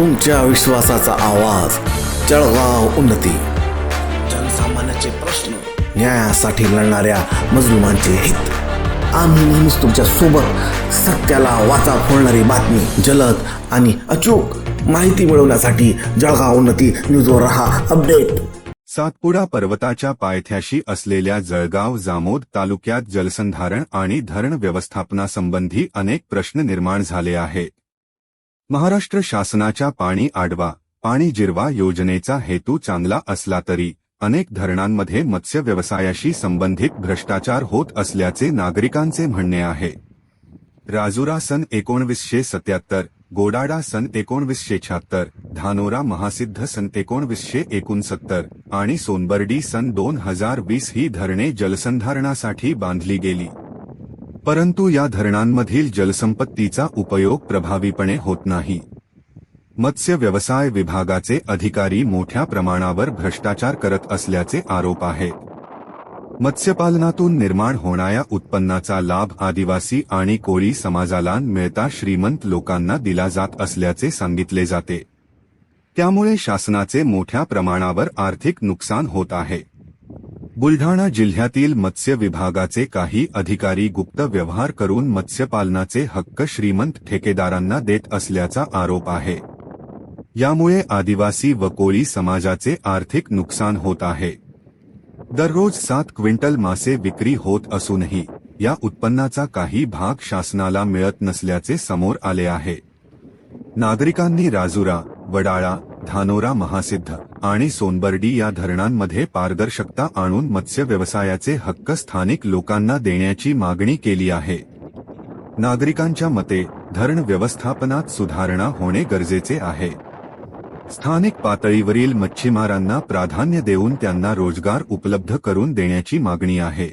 तुमच्या विश्वासाचा आवाज जळगाव उन्नती. जनसामान्याचे प्रश्न न्यायासाठी लढणाऱ्या मजलुमांचे हित. आम्ही नेहमीच तुमच्यासोबत सत्याला वाचा फोडणारी बातमी जलद आणि अचूक माहिती मिळवण्यासाठी जळगाव उन्नती न्यूजवर रहा अपडेट. सातपुडा पर्वताच्या पायथ्याशी असलेल्या जळगाव जामोद तालुक्यात जलसंधारण आणि धरण व्यवस्थापनासंबंधी अनेक प्रश्न निर्माण झाले आहेत. महाराष्ट्र शासनाच्या पाणी आडवा पाणी जिरवा योजनेचा हेतू चांगला असला तरी अनेक धरणांमध्ये मत्स्य व्यवसायाशी संबंधित भ्रष्टाचार होत असल्याचे नागरिकांचे म्हणणे आहे. राजुरा सन एकोणवीसशे सत्याहत्तर गोडाडा सन एकोणवीसशे शहात्तर धानोरा महासिद्ध सन एकोणवीसशे एकोणसत्तर आणि सोनबर्डी सन दोन हजार वीस ही धरणे जलसंधारणासाठी बांधली गेली. परंतु या धरणांमधील जलसंपत्तीचा उपयोग प्रभावीपणे होत नाही. मत्स्य व्यवसाय विभागाचे अधिकारी मोठ्या प्रमाणावर भ्रष्टाचार करत असल्याचे आरोप आहेत. मत्स्यपालनातून निर्माण होणाऱ्या उत्पन्नाचा लाभ आदिवासी आणि कोळी समाजाला मिळता श्रीमंत लोकांना दिला जात असल्याचे सांगितले जाते. त्यामुळे शासनाचे मोठ्या प्रमाणावर आर्थिक नुकसान होत आहे. बुलढाणा जिल्ह्यातील मत्स्य विभागाचे काही अधिकारी गुप्त व्यवहार करून मत्स्यपालनाचे हक्क श्रीमंत ठेकेदारांना देत असल्याचा आरोप आहे. यामुळे आदिवासी व कोळी समाजाचे आर्थिक नुकसान होत आहे. दररोज सात क्विंटल मासे विक्री होत असूनही या उत्पन्नाचा काही भाग शासनाला मिळत नसल्याचे समोर आले आहे. नागरिकांनी राजुरा वडाळा धानोरा महासिद्ध आणि सोनबर्डी या धरणांमध्ये पारदर्शकता आणून मत्स्य व्यवसायाचे हक्क स्थानिक लोकांना देण्याची मागणी केली आहे. नागरिकांच्या मते धरण व्यवस्थापनात सुधारणा होणे गरजेचे आहे. स्थानिक पातळीवरील मच्छीमारांना प्राधान्य देऊन त्यांना रोजगार उपलब्ध करून देण्याची मागणी आहे.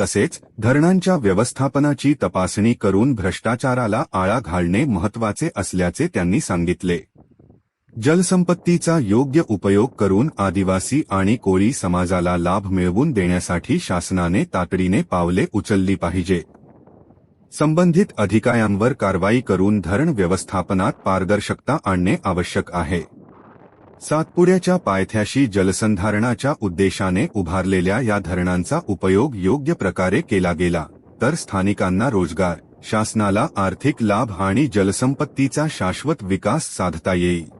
तसेच धरणांच्या व्यवस्थापनाची तपासणी करून भ्रष्टाचाराला आळा घालणे महत्त्वाचे असल्याचे त्यांनी सांगितले. जलसंपत्तीचा योग्य उपयोग करून आदिवासी आणि कोळी समाजाला लाभ मिळवून देण्यासाठी शासनाने तातडीने पावले उचलली पाहिजे. संबंधित अधिकाऱ्यांवर कारवाई करून धरण व्यवस्थापनात पारदर्शकता आणणे आवश्यक आहे. सातपुड्याच्या पायथ्याशी जलसंधारणाच्या उद्देशाने उभारलेल्या या धरणांचा उपयोग योग्य प्रकारे केला गेला तर स्थानिकांना रोजगार शासनाला आर्थिक लाभ आणि जलसंपत्तीचा शाश्वत विकास साधता येईल.